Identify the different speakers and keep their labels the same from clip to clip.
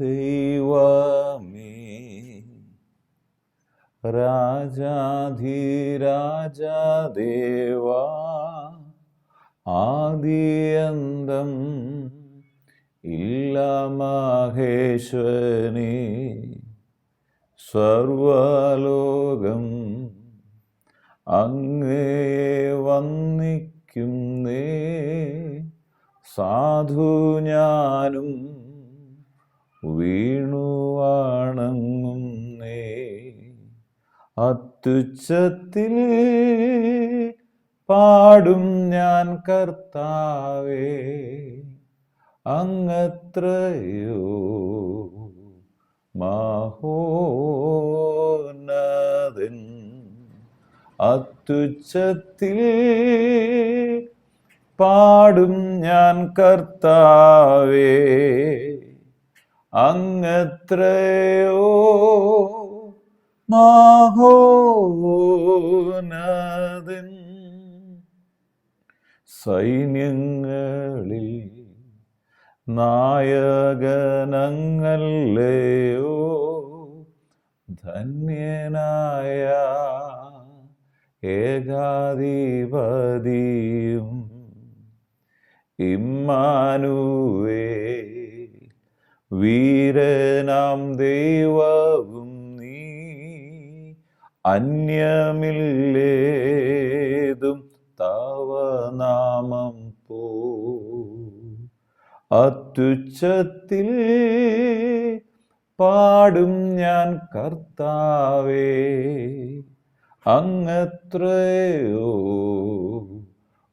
Speaker 1: ദൈവമേ. രാജാധിരാജദേവ ആദിയന്തം ഇല്ല മഹേശ്വനി സർവലോകം അങ്ങേ വന്നിക്കുന്നേ സാധു ഞാനും വീണു വണങ്ങുന്നേ അത്യുച്ചത്തിൽ പാടും ഞാൻ കർത്താവേ. അങ്ങത്രയോ മഹോന്നതൻ. അത്യുച്ചത്തിൽ പാടും ഞാൻ കർത്താവേ. അങ്ങത്രയോ മഹോനദൻ സൈന്യങ്ങളിൽ നായകനങ്ങല്ലയോ ധന്യനായ ഏകാധിപതിയും ഇമ്മാനുവേ വീരനാം ദൈവവും നീ. അന്യമില്ലേതും തവനാമം പോ. അത്യുച്ചത്തിൽ പാടും ഞാൻ കർത്താവേ. അങ്ങത്രയോ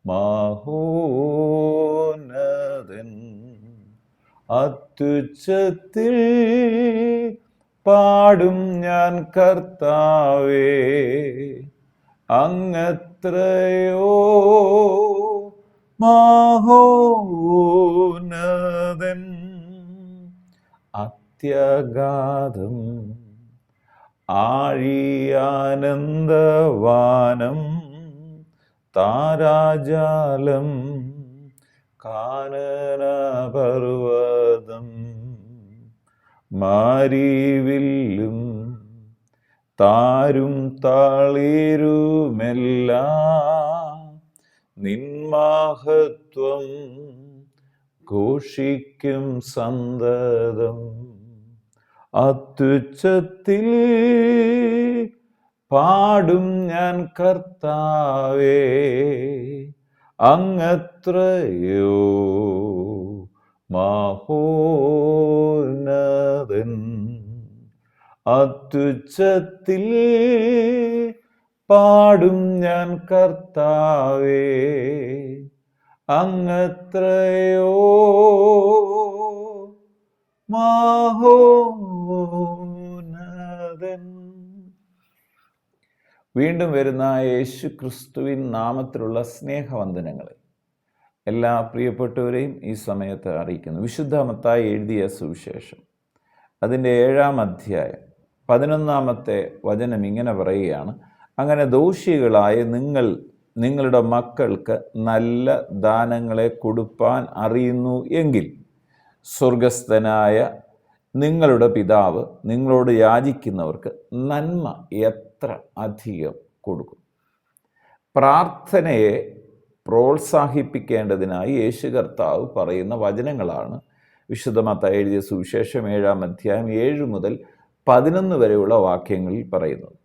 Speaker 1: മഹോന്നതൻ. അത്യുച്ചത്തിൽ പാടും ഞാൻ കർത്താവേ. അങ്ങത്രയോ മാഹോനദൻ അത്യഗാധം ആഴിയാനന്ദവാനം താരാജാലം കാനനപർവതം മാരിവില്ലും താരും താളിരുമെല്ലാം നിന്മാഹത്വം ഘോഷിക്കും സന്തതം. അത്യുച്ചത്തിൽ പാടും ഞാൻ കർത്താവേ അങ്ങത്രയോ മഹോന്നതൻ അത്യുച്ചത്തിൽ പാടും ഞാൻ കർത്താവേ അങ്ങത്രയോ മഹോന്നതൻ വീണ്ടും വരുന്ന യേശു ക്രിസ്തുവിൻ നാമത്തിലുള്ള സ്നേഹവന്ദനങ്ങളെ എല്ലാ പ്രിയപ്പെട്ടവരെയും ഈ സമയത്ത് അറിയിക്കുന്നു. വിശുദ്ധ മത്തായി എഴുതിയ സുവിശേഷം. അതിന്റെ ഏഴാം അധ്യായം പതിനൊന്നാമത്തെ വചനം ഇങ്ങനെ പറയുകയാണ്. അങ്ങനെ ദോഷികളായ നിങ്ങൾ നിങ്ങളുടെ മക്കൾക്ക് നല്ല ദാനങ്ങളെ കൊടുപ്പാൻ അറിയുന്നു എങ്കിൽ സ്വർഗസ്ഥനായ നിങ്ങളുടെ പിതാവ് നിങ്ങളോട് യാചിക്കുന്നവർക്ക് നന്മ എത്ര അധികം കൊടുക്കും? പ്രാർത്ഥനയെ പ്രോത്സാഹിപ്പിക്കേണ്ടതിനായി യേശു കർത്താവ് പറയുന്ന വചനങ്ങളാണ്. വിശുദ്ധമത്ത എഴുതിയ സുവിശേഷം ഏഴാം അധ്യായം ഏഴ് മുതൽ പതിനൊന്ന് വരെയുള്ള വാക്യങ്ങളിൽ പറയുന്നത്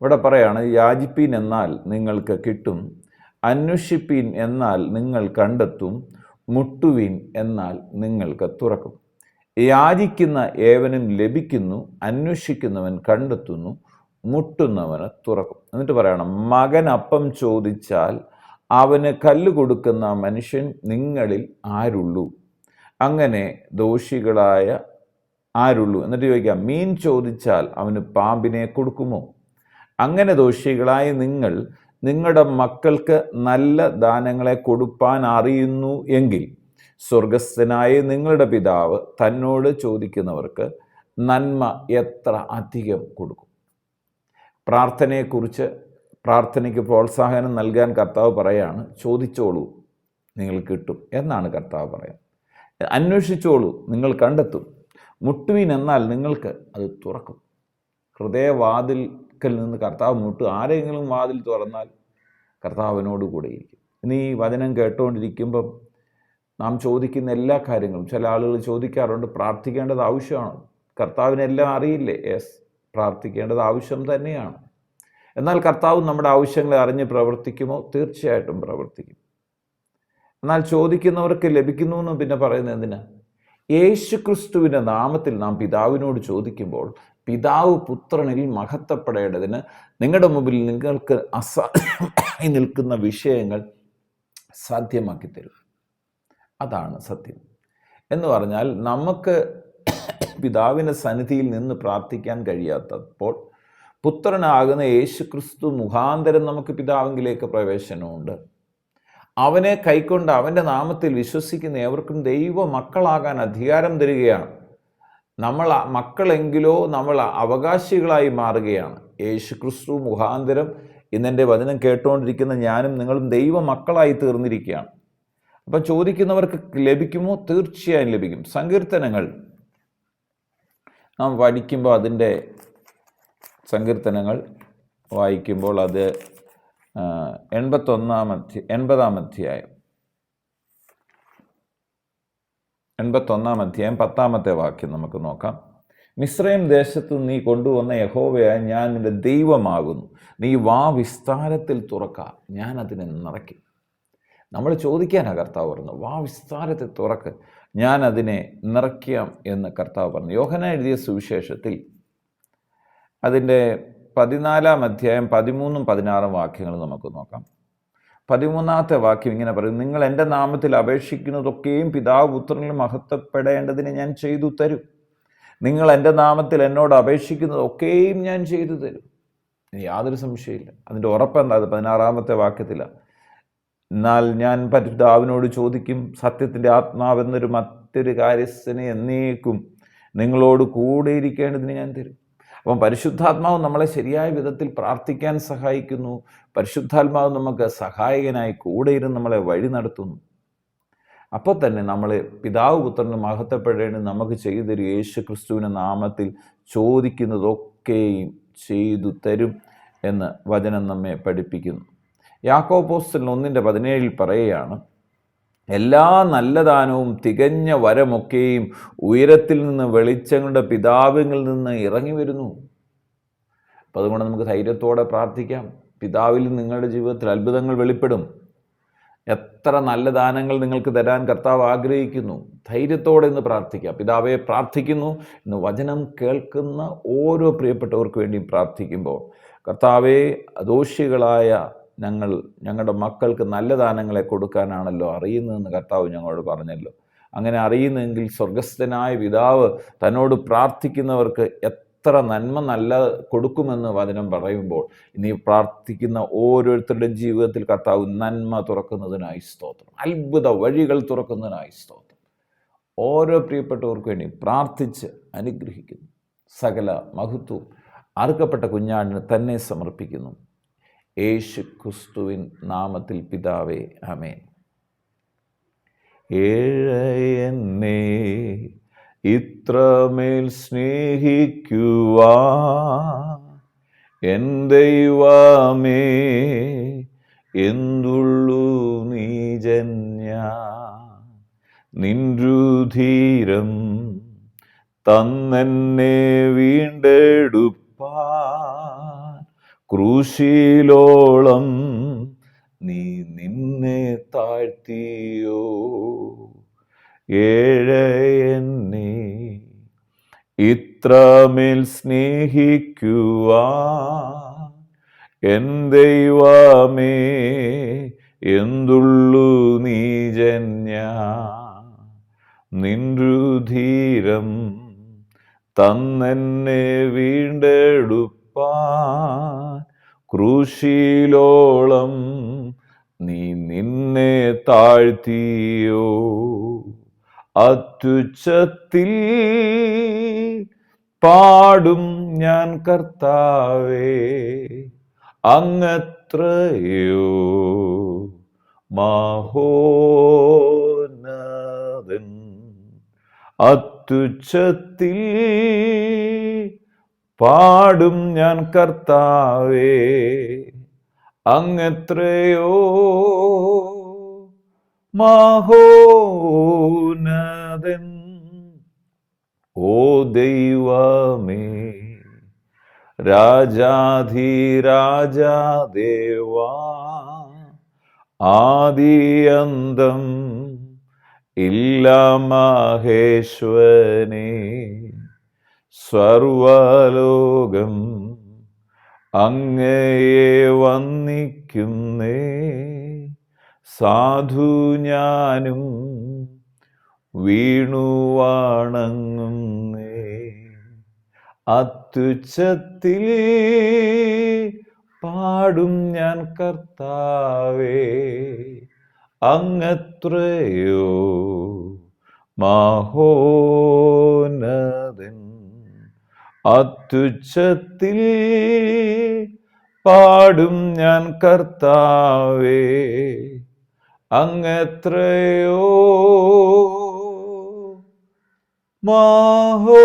Speaker 1: ഇവിടെ പറയാണ് യാചിപ്പീൻ എന്നാൽ നിങ്ങൾക്ക് കിട്ടും അന്വേഷിപ്പീൻ എന്നാൽ നിങ്ങൾ കണ്ടെത്തും മുട്ടുവീൻ എന്നാൽ നിങ്ങൾക്ക് തുറക്കും. യാചിക്കുന്ന ഏവനും ലഭിക്കുന്നു അന്വേഷിക്കുന്നവൻ കണ്ടെത്തുന്നു മുട്ടുന്നവന് തുറക്കും. എന്നിട്ട് പറയണം മകൻ അപ്പം ചോദിച്ചാൽ അവന് കല്ല് കൊടുക്കുന്ന മനുഷ്യൻ നിങ്ങളിൽ ആരുള്ളൂ? അങ്ങനെ ദോഷികളായ ആരുള്ളൂ? എന്നിട്ട് ചോദിക്കാം മീൻ ചോദിച്ചാൽ അവന് പാമ്പിനെ കൊടുക്കുമോ? അങ്ങനെ ദോഷികളായ നിങ്ങൾ നിങ്ങളുടെ മക്കൾക്ക് നല്ല ദാനങ്ങളെ കൊടുപ്പാൻ അറിയുന്നു എങ്കിൽ സ്വർഗസ്ഥനായ നിങ്ങളുടെ പിതാവ് തന്നോട് ചോദിക്കുന്നവർക്ക് നന്മ എത്ര അധികം കൊടുക്കും? പ്രാർത്ഥനയെക്കുറിച്ച് പ്രാർത്ഥനയ്ക്ക് പ്രോത്സാഹനം നൽകാൻ കർത്താവ് പറയാണ് ചോദിച്ചോളൂ നിങ്ങൾ കിട്ടും എന്നാണ് കർത്താവ് പറയുന്നത്. അന്വേഷിച്ചോളൂ നിങ്ങൾ കണ്ടെത്തും. മുട്ടുവിൻ എന്നാൽ നിങ്ങൾക്ക് അത് തുറക്കും. ഹൃദയവാതിൽക്കൽ നിന്ന് കർത്താവ് മുട്ടു ആരെങ്കിലും വാതിൽ തുറന്നാൽ കർത്താവിനോട് കൂടെ ഇരിക്കും. ഇനി ഈ വചനം കേട്ടുകൊണ്ടിരിക്കുമ്പം നാം ചോദിക്കുന്ന എല്ലാ കാര്യങ്ങളും ചില ആളുകൾ ചോദിക്കാറുണ്ട് പ്രാർത്ഥിക്കേണ്ടത് ആവശ്യമാണ്? കർത്താവിനെല്ലാം അറിയില്ലേ യെസ് പ്രാർത്ഥിക്കേണ്ടത് ആവശ്യം തന്നെയാണ്. എന്നാൽ കർത്താവ് നമ്മുടെ ആവശ്യങ്ങളെ അറിഞ്ഞ് പ്രവർത്തിക്കുമോ? തീർച്ചയായിട്ടും പ്രവർത്തിക്കും. എന്നാൽ ചോദിക്കുന്നവർക്ക് ലഭിക്കുന്നു എന്ന് പിന്നെ പറയുന്നത് എന്തിനാ? യേശു ക്രിസ്തുവിന്റെ നാമത്തിൽ നാം പിതാവിനോട് ചോദിക്കുമ്പോൾ പിതാവ് പുത്രനിൽ മഹത്വപ്പെടേണ്ടതിന് നിങ്ങളുടെ മുമ്പിൽ നിങ്ങൾക്ക് അസാധ്യമായി നിൽക്കുന്ന വിഷയങ്ങൾ സാധ്യമാക്കി തരും അതാണ് സത്യം. എന്ന് പറഞ്ഞാൽ നമുക്ക് പിതാവിന്റെ സന്നിധിയിൽ നിന്ന് പ്രാർത്ഥിക്കാൻ കഴിയാത്തപ്പോൾ പുത്രനാകുന്ന യേശു ക്രിസ്തു മുഖാന്തരം നമുക്ക് പിതാവിങ്കിലേക്ക് പ്രവേശനമുണ്ട്. അവനെ കൈക്കൊണ്ട് അവന്റെ നാമത്തിൽ വിശ്വസിക്കുന്ന ഏവർക്കും ദൈവ മക്കളാകാൻ അധികാരം തരികയാണ്. നമ്മൾ മക്കളെങ്കിലോ നമ്മൾ അവകാശികളായി മാറുകയാണ്. യേശു ക്രിസ്തു മുഖാന്തരം ഇന്നെന്റെ വചനം കേട്ടുകൊണ്ടിരിക്കുന്ന ഞാനും നിങ്ങളും ദൈവ മക്കളായി തീർന്നിരിക്കുകയാണ്. അപ്പം ചോദിക്കുന്നവർക്ക് ലഭിക്കുമോ? തീർച്ചയായും ലഭിക്കും. സങ്കീർത്തനങ്ങൾ. നാം പഠിക്കുമ്പോൾ അതിന്റെ സങ്കീർത്തനങ്ങൾ വായിക്കുമ്പോൾ അത് എൺപത്തൊന്നാം അധ്യ എൺപതാം അധ്യായം എൺപത്തൊന്നാം അധ്യായം പത്താമത്തെ വാക്യം നമുക്ക് നോക്കാം. മിശ്രയും ദേശത്ത് നീ കൊണ്ടുവന്ന യഹോവയായ ഞാൻ നിന്റെ ദൈവമാകുന്നു. നീ വാ വിസ്താരത്തിൽ തുറക്ക ഞാൻ അതിനെ നിറയ്ക്കും. നമ്മൾ ചോദിക്കാനാണ് കർത്താവ് പറഞ്ഞു വാ വിസ്താരത്തിൽ തുറക്ക് ഞാൻ അതിനെ നിറയ്ക്കാം എന്ന് കർത്താവ് പറഞ്ഞു. യോഹന എഴുതിയ സുവിശേഷത്തിൽ അതിന്റെ പതിനാലാം അധ്യായം പതിമൂന്നും പതിനാറും വാക്യങ്ങൾ നമുക്ക് നോക്കാം. പതിമൂന്നാമത്തെ വാക്യം ഇങ്ങനെ പറയും നിങ്ങൾ എന്റെ നാമത്തിൽ അപേക്ഷിക്കുന്നതൊക്കെയും പിതാവ് പുത്രനിൽ മഹത്വപ്പെടേണ്ടതിന് ഞാൻ ചെയ്തു തരും. നിങ്ങൾ എന്റെ നാമത്തിൽ എന്നോട് അപേക്ഷിക്കുന്നതൊക്കെയും ഞാൻ ചെയ്തു തരും. യാതൊരു സംശയമില്ല. അതിന്റെ ഉറപ്പെന്താ അത് പതിനാറാമത്തെ വാക്യത്തിലാണ് എന്നാൽ ഞാൻ പിതാവിനോട് ചോദിക്കും സത്യത്തിന്റെ ആത്മാവെന്നൊരു മറ്റൊരു കാര്യസ്ഥനെ എന്നേക്കും നിങ്ങളോട് കൂടെ ഇരിക്കേണ്ടതിന് ഞാൻ തരും. അപ്പം പരിശുദ്ധാത്മാവ് നമ്മളെ ശരിയായ വിധത്തിൽ പ്രാർത്ഥിക്കാൻ സഹായിക്കുന്നു. പരിശുദ്ധാത്മാവ് നമുക്ക് സഹായകനായി കൂടെ ഇരുന്ന് നമ്മളെ വഴി നടത്തുന്നു. അപ്പോൾ തന്നെ നമ്മൾ പിതാവ് പുത്രന് മഹത്വപ്പെടേണ്ടത് നമുക്ക് ചെയ്തു തരും യേശു ക്രിസ്തുവിന്റെ നാമത്തിൽ ചോദിക്കുന്നതൊക്കെയും ചെയ്തു തരും എന്ന് വചനം നമ്മെ പഠിപ്പിക്കുന്നു. യാക്കോപോസ്റ്റൽ ഒന്നിന്റെ പതിനേഴിൽ പറയുകയാണ് എല്ലാ നല്ല ദാനവും തികഞ്ഞ വരമൊക്കെയും ഉയരത്തിൽ നിന്ന് വെളിച്ചങ്ങളുടെ പിതാവിൽ നിന്ന് ഇറങ്ങി വരുന്നു. അപ്പം അതുകൊണ്ട് നമുക്ക് ധൈര്യത്തോടെ പ്രാർത്ഥിക്കാം. പിതാവിൽ നിങ്ങളുടെ ജീവിതത്തിൽ അത്ഭുതങ്ങൾ വെളിപ്പെടും. എത്ര നല്ല ദാനങ്ങൾ നിങ്ങൾക്ക് തരാൻ കർത്താവ് ആഗ്രഹിക്കുന്നു. ധൈര്യത്തോടെ ഇന്ന് പ്രാർത്ഥിക്കാം. പിതാവെ പ്രാർത്ഥിക്കുന്നു. ഇന്ന് വചനം കേൾക്കുന്ന ഓരോ പ്രിയപ്പെട്ടവർക്ക് വേണ്ടിയും പ്രാർത്ഥിക്കുമ്പോൾ കർത്താവെ ദോഷികളായ ഞങ്ങൾ ഞങ്ങളുടെ മക്കൾക്ക് നല്ല ദാനങ്ങളെ കൊടുക്കാനാണല്ലോ അറിയുന്നതെന്ന് കർത്താവ് ഞങ്ങളോട് പറഞ്ഞല്ലോ. അങ്ങനെ അറിയുന്നെങ്കിൽ സ്വർഗസ്ഥനായ പിതാവ് തന്നോട് പ്രാർത്ഥിക്കുന്നവർക്ക് എത്ര നന്മ നല്ല കൊടുക്കുമെന്ന് വചനം പറയുമ്പോൾ ഇനി പ്രാർത്ഥിക്കുന്ന ഓരോരുത്തരുടെയും ജീവിതത്തിൽ കർത്താവ് നന്മ തുറക്കുന്നതിനായി സ്തോത്രം. അത്ഭുത വഴികൾ തുറക്കുന്നതിനായി സ്തോത്രം. ഓരോ പ്രിയപ്പെട്ടവർക്ക് വേണ്ടി പ്രാർത്ഥിച്ച് അനുഗ്രഹിക്കുന്നു. സകല മഹത്വവും അറുക്കപ്പെട്ട കുഞ്ഞാടിന് തന്നെ സമർപ്പിക്കുന്നു. യേശു ക്രിസ്തുവിൻ നാമത്തിൽ പിതാവേ അമേൻ ഏഴയെന്നെ ഇത്രമേൽ സ്നേഹിക്കുവാ എൻ ദൈവമേ എന്തുള്ളു നീജന്യ നിൻരുധീരം തന്നെന്നെ വീണ്ടെടുപ്പാൻ ക്രൂശിലോളം നീ നിന്നെ താഴ്ത്തിയോ? ഏഴയെന്നെ ഇത്രമേൽ സ്നേഹിക്കുവാ. എൻ ദൈവമേ എന്തുള്ളു നീജന്യ നിൻരുധീരം തന്നെന്നെ വീണ്ടെടുപ്പാൻ ക്രൂശിലോളം നീ നിന്നെ താഴ്ത്തിയോ? അത്യുച്ചത്തിൽ പാടും ഞാൻ കർത്താവേ അങ്ങത്രയോ? മഹോന്നതൻ അത്യുച്ചത്തിൽ പാടും ഞാൻ കർത്താവേ അങ്ങെത്രയോ മഹോനദൻ ഓ ദൈവമേ രാജാധിരാജാദേവാ ആദിയന്തം ഇല്ല മഹേശ്വനെ സർവലോകം അങ്ങയെ വന്നിക്കുന്നേ സാധു ഞാനും വീണു വണങ്ങുന്നേ. അത്യുച്ചത്തിൽ പാടും ഞാൻ കർത്താവേ. അങ്ങത്രയോ മഹോനദൻ അത്യുച്ചത്തിൽ പാടും ഞാൻ കർത്താവേ. അങ്ങത്രയോ മഹോ